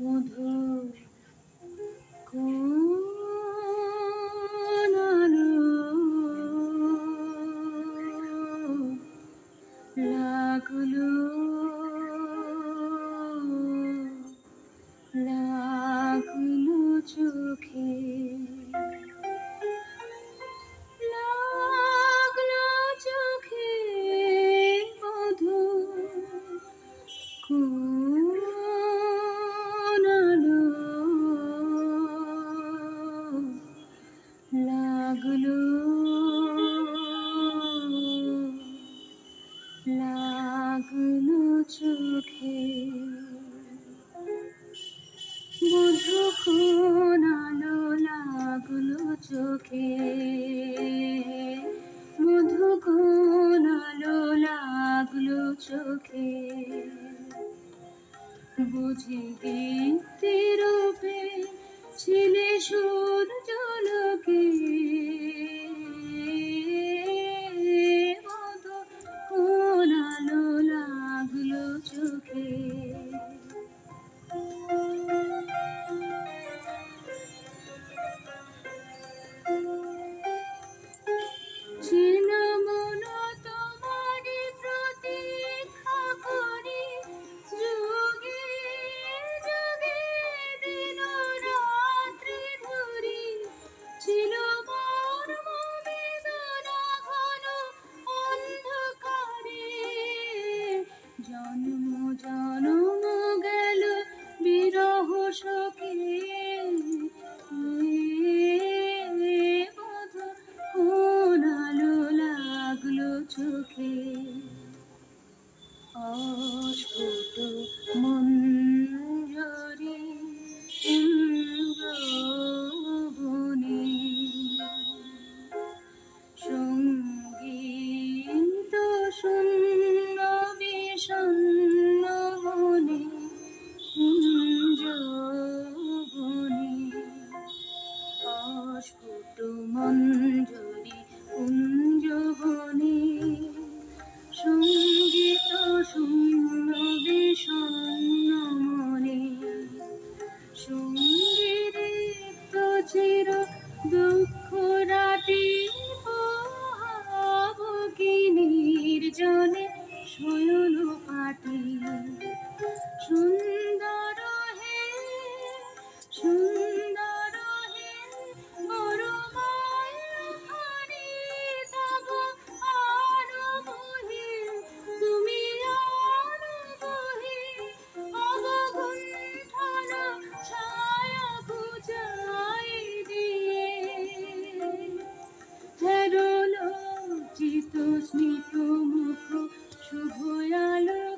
মধু লাগল লাগল চোখে। চোখে মধু কোনালো লাগল চোখে। বুঝি গীতি রূপে ছিলে সূর্য লোকে। মধু কোনালো লাগল চোখে। স্মিত মুখ শুভ আলো।